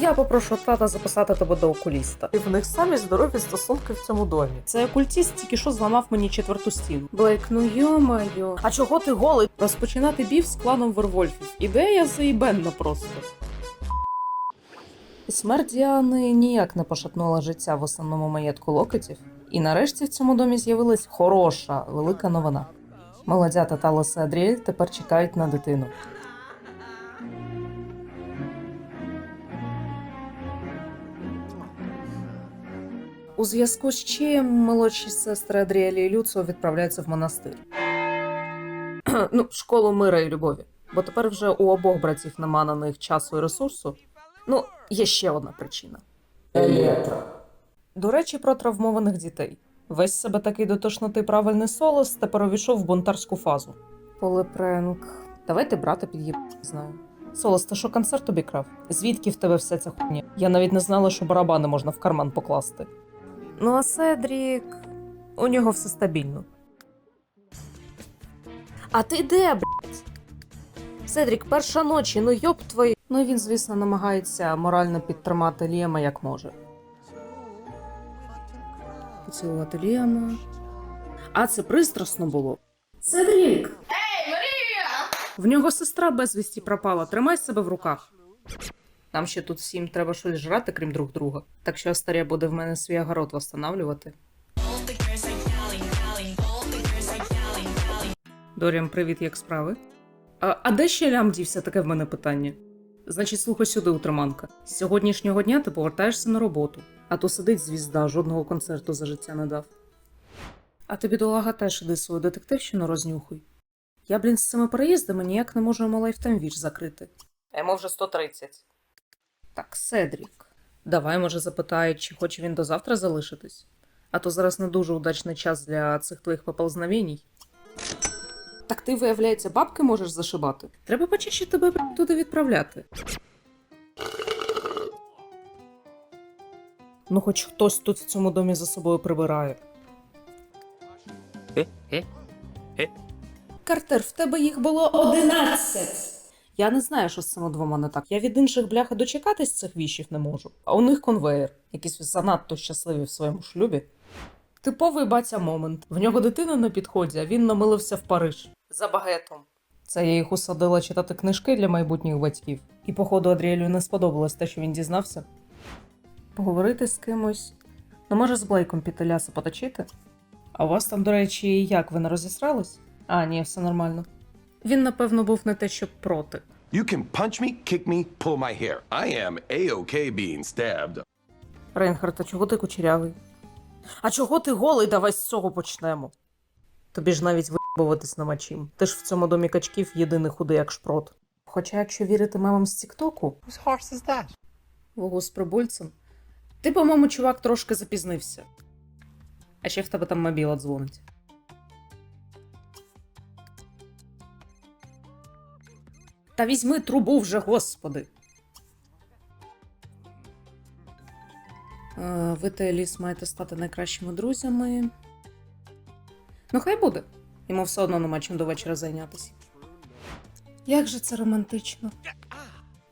Я попрошу тата записати тебе до окуліста. І в них самі здорові стосунки в цьому домі. Це окультіст тільки що зламав мені четверту стіну. Блейк, ну йо-моє. А чого ти голий? Розпочинати бів з кланом Вервольфів. Ідея заїбенна просто. Смерть Діани ніяк не пошатнула життя в основному маєтку локетів. І нарешті в цьому домі з'явилась хороша, велика новина. Молодята Талос і Адріель тепер чекають на дитину. У зв'язку з чим молодші сестри Адріелі і Люцо відправляються в монастир. ну, школу мира і любові. Бо тепер вже у обох братів нема на них часу і ресурсу. Ну, є ще одна причина. Електро. До речі, про травмованих дітей. Весь себе такий до тошноти правильний солос тепер увійшов в бунтарську фазу. Полипренк. Давайте брата під'їб, знаю. Солос, ти що концерт обікрав? Звідки в тебе вся ця хуйня? Я навіть не знала, що барабани можна в карман покласти. Ну, а Седрік. У нього все стабільно. А ти де, блядь? Седрік, перша ночі, ну йоб твої. Ну і він, звісно, намагається морально підтримати Ліема як може. Поцілувати Ліама. А це пристрасно було. Седрік! В нього сестра безвісті пропала. Тримай себе в руках. Нам ще тут всім треба щось жрати, крім друг друга. Так що Астарія буде в мене свій огород восстанавлювати. Доріан, привіт, як справи? А, а де ще лям дівся таке в мене питання? Значить, слухай сюди, утриманка. З сьогоднішнього дня ти повертаєшся на роботу, а то сидить звізда, жодного концерту за життя не дав. А ти, бідолага, теж іди свою детективщину рознюхуй. Я, блін, з цими переїздами ніяк не можу йому лайфтайм-віч закрити. Йому вже 130. Так, Седрік. Давай, може, запитають, чи хоче він до завтра залишитись. А то зараз не дуже удачний час для цих твоїх поползновеній. Так ти, виявляється, бабки можеш зашибати. Треба почаще тебе туди відправляти. Ну, хоч хтось тут в цьому домі за собою прибирає. Картер, в тебе їх було одинадцять. Я не знаю, що з цими двома не так. Я від інших бляха дочекатись цих віщів не можу. А у них конвеєр, якісь занадто щасливі в своєму шлюбі. Типовий батя момент. В нього дитина на підході, а він намилився в Париж. За багетом. Це я їх усадила читати книжки для майбутніх батьків. І, походу, Адріелю не сподобалось те, що він дізнався. Поговорити з кимось. Ну, може, з Блейком піти ляси поточити? А у вас там, до речі, як ви не розісрались? А, ні, все нормально. Він, напевно, був не те, щоб проти. You can punch me, kick me, pull my hair. I am A-OK being stabbed. Рейнхард, а чого ти кучерявий? А чого ти голий? Давай з цього почнемо. Тобі ж навіть вибуватись нема чим. Ти ж в цьому домі качків єдиний худий як шпрот. Хоча, якщо вірити мемам з Тіктоку, Whose horse is that? Ого, з прибульцем. Ти, по-моєму, чувак трошки запізнився. А ще в тебе там мобіла дзвонить. Та візьми трубу вже, господи. Е, Ви та Еліс маєте стати найкращими друзями. Ну, хай буде. Йому все одно нема чим до вечора зайнятися. Як же це романтично.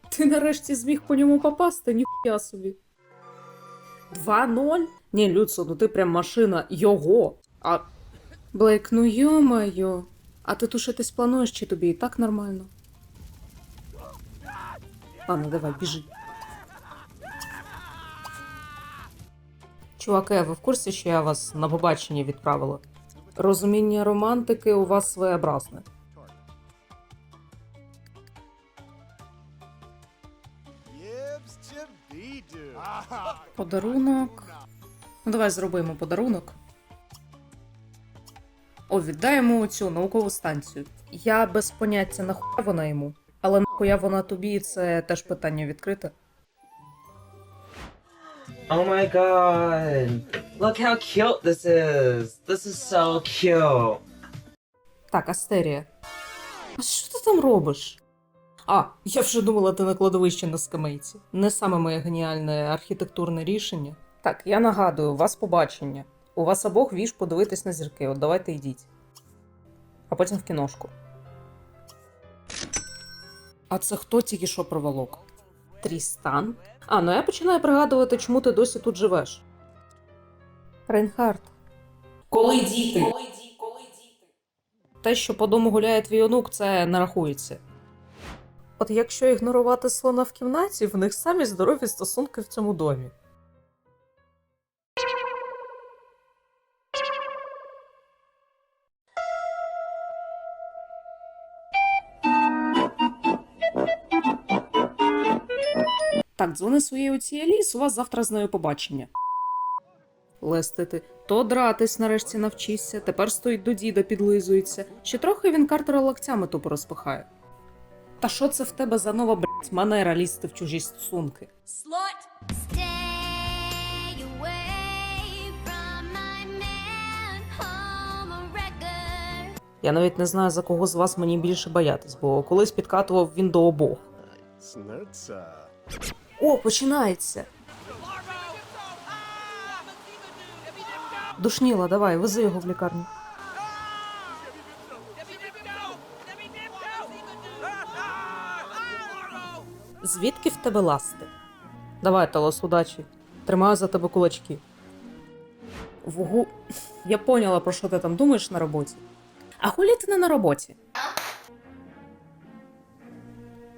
Ти нарешті зміг по ньому попасти, ніхуя собі. 2-0? Ні, Люцо, ну ти прям машина його. А. Блейк, ну йо-моє. А ти тушитись плануєш, чи тобі і так нормально? Ладно, давай, біжи. Чуваки, ви в курсі, що я вас на побачення відправила? Розуміння романтики у вас своєобразне. Подарунок. Ну, давай зробимо подарунок. О, віддаємо цю наукову станцію. Я без поняття нахуя вона йому. Але нахуя вона тобі, це теж питання відкрите. Oh my god. Look how cute this is. This is so cute. Так, Астерія. А що ти там робиш? А, я вже думала, ти на кладовищі на скамейці. Не саме моє геніальне архітектурне рішення. Так, я нагадую, у вас побачення. У вас обох віж подивитись на зірки, от давайте йдіть. А потім в кіношку. А це хто тільки що проволок? Трістан? А, ну я починаю пригадувати, чому ти досі тут живеш. Рейнхард. Коли діти? Коли діти? Коли діти? Те, що по дому гуляє твій онук, це не рахується. От якщо ігнорувати слона в кімнаті, в них самі здорові стосунки в цьому домі. Дзвони своїй оцій Еліс, у вас завтра з нею побачення. Лестити, то дратись нарешті навчишся, тепер стоїть до діда, підлизується. Ще трохи він Картера локтями тупо розпихає. Та що це в тебе за нова блять манера лізти в чужі стосунки? Я навіть не знаю, за кого з вас мені більше боятись, бо колись підкатував він до обох. О, починається. Душніла, давай, вези його в лікарню. Звідки в тебе ласти? Давай, Талос, удачі. Тримаю за тебе кулачки. Вугу. Я поняла, про що ти там думаєш на роботі. А хулі ти не на роботі?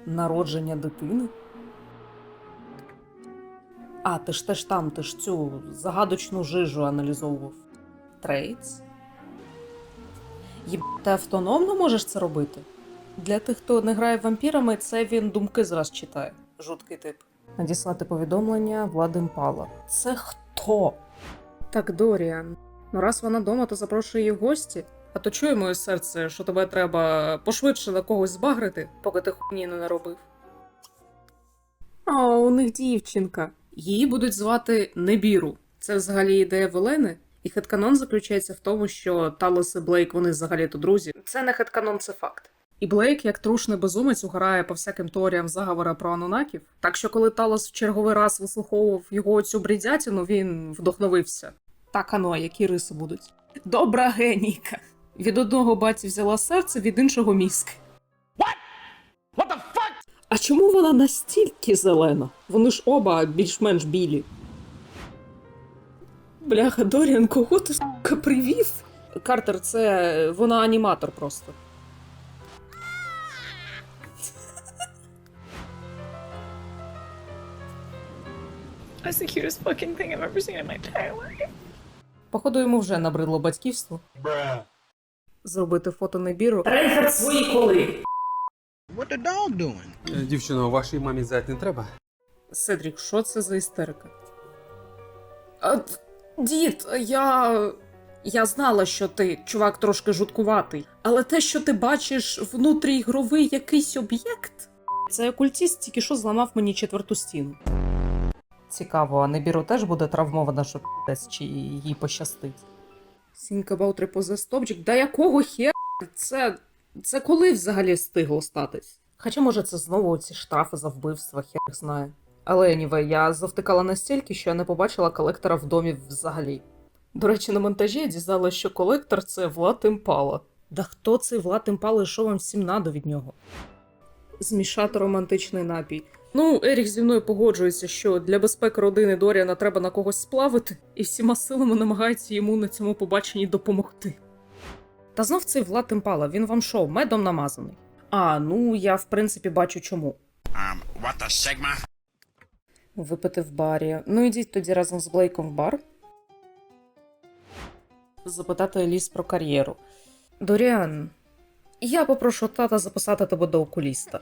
Народження дитини? А, ти ж теж там, ти ж цю загадочну жижу аналізовував. Трейдс? Єб, ти автономно можеш це робити? Для тих, хто не грає вампірами, це він думки зраз читає. Жуткий тип. Надіслати повідомлення Владим Пала. Це хто? Так, Доріан. Ну раз вона дома, то запрошує її в гості. А то чує моє серце, що тебе треба пошвидше на когось збагрити, поки ти хуйні не наробив. А, у них дівчинка. Її будуть звати Небіру. Це взагалі ідея Велени. І хетканон заключається в тому, що Талос і Блейк вони взагалі-то друзі. Це не хетканон, це факт. І Блейк, як трушний безумець, угорає по всяким теоріям заговора про анунаків. Так що, коли Талос в черговий раз вислуховував його цю бредятину, він вдохновився. Так ано, які риси будуть. Добра генійка. Від одного баті взяла серце, від іншого мізки. А чому вона настільки зелена? Вони ж оба більш-менш білі. Бляха, Доріан, кого ти сука, привів? Картер, це вона аніматор просто. That's the cutest fucking thing I've ever seen in my entire life. Походу, йому вже набридло батьківство. Зробити фото набіру. Рейхард свої коли. What the dog doing? Е, Дівчино, вашій мамі зять не треба. Седрік, що це за істерика? А, дід, я. Я знала, що ти, чувак, трошки жуткуватий. Але те, що ти бачиш внутріігровий якийсь об'єкт, це окультіст тільки що зламав мені четверту стіну. Цікаво, а Небіру теж буде травмована, що десь чи їй пощастить. Think about repossessed object? Да якого хер? Це. Це коли взагалі встигло статись? Хоча, може, це знову ці штрафи за вбивства, хер їх знає. Але anyway, я завтикала настільки, що я не побачила колектора в домі взагалі. До речі, на монтажі я дізналася, що колектор це Влад Імпала. Да хто цей Влад Імпала і що вам всім надо від нього? Змішати романтичний напій. Ну, Ерік зі мною погоджується, що для безпеки родини Доріана треба на когось сплавити, і всіма силами намагається йому на цьому побаченні допомогти. Та знов цей Влад Імпала, він вам що, медом намазаний? А, ну я в принципі бачу чому. Um, what the Sigma? Випити в барі. Ну ідіть тоді разом з Блейком в бар. Запитати Еліс про кар'єру. Доріан, я попрошу тата записати тебе до окуліста.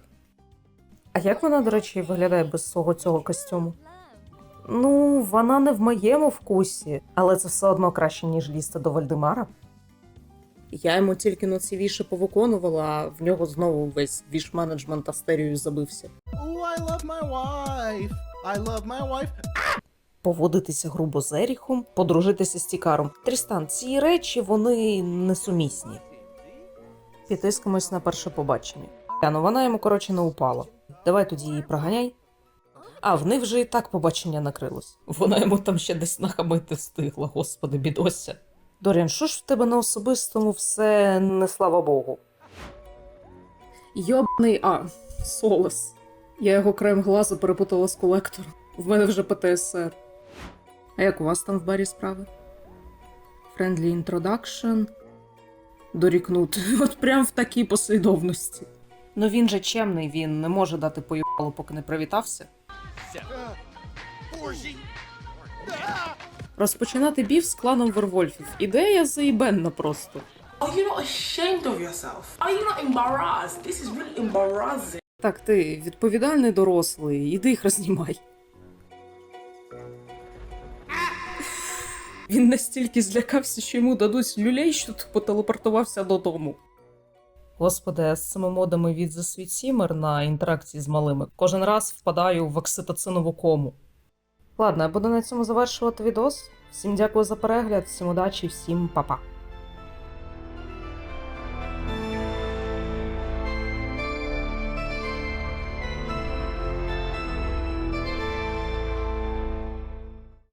А як вона, до речі, виглядає без свого цього костюму? Ну, вона не в моєму вкусі, але це все одно краще, ніж лізти до Вальдемара. Я йому тільки найцівіше повиконувала, а в нього знову весь віш менеджмент астерію забився. Ooh, I love my wife. I love my wife. поводитися грубо з Еріхом, подружитися з Тікаром. Трістан, ці речі вони несумісні. Піти з кимось на перше побачення. А, ну вона йому, коротше, не упала. Давай тоді її проганяй. А, в них вже і так побачення накрилось. Вона йому там ще десь нахамити встигла, господи, бідося. Доріан, що ж в тебе на особистому все не слава Богу? Йобаний, а, Солес. Я його краєм глаза перепутала з колектором. В мене вже ПТСР. А як у вас там в барі справи? Friendly introduction. Дорікнути. От прям в такій послідовності. Ну він же чемний, він не може дати поїбалу, поки не привітався. Розпочинати бів з кланом Вервольфів. Ідея заїбенна просто. Are you not ashamed of yourself? Are you not embarrassed? This is really embarrassing. Так, ти відповідальний дорослий, іди їх рознімай. Він настільки злякався, що йому дадуть люлей, що тупо телепортувався додому. Господи, з цими модами від The Sweet Simmer на інтеракції з малими кожен раз впадаю в окситоцинову кому. Ладно, я буду на цьому завершувати відос. Всім дякую за перегляд, всім удачі, всім па-па.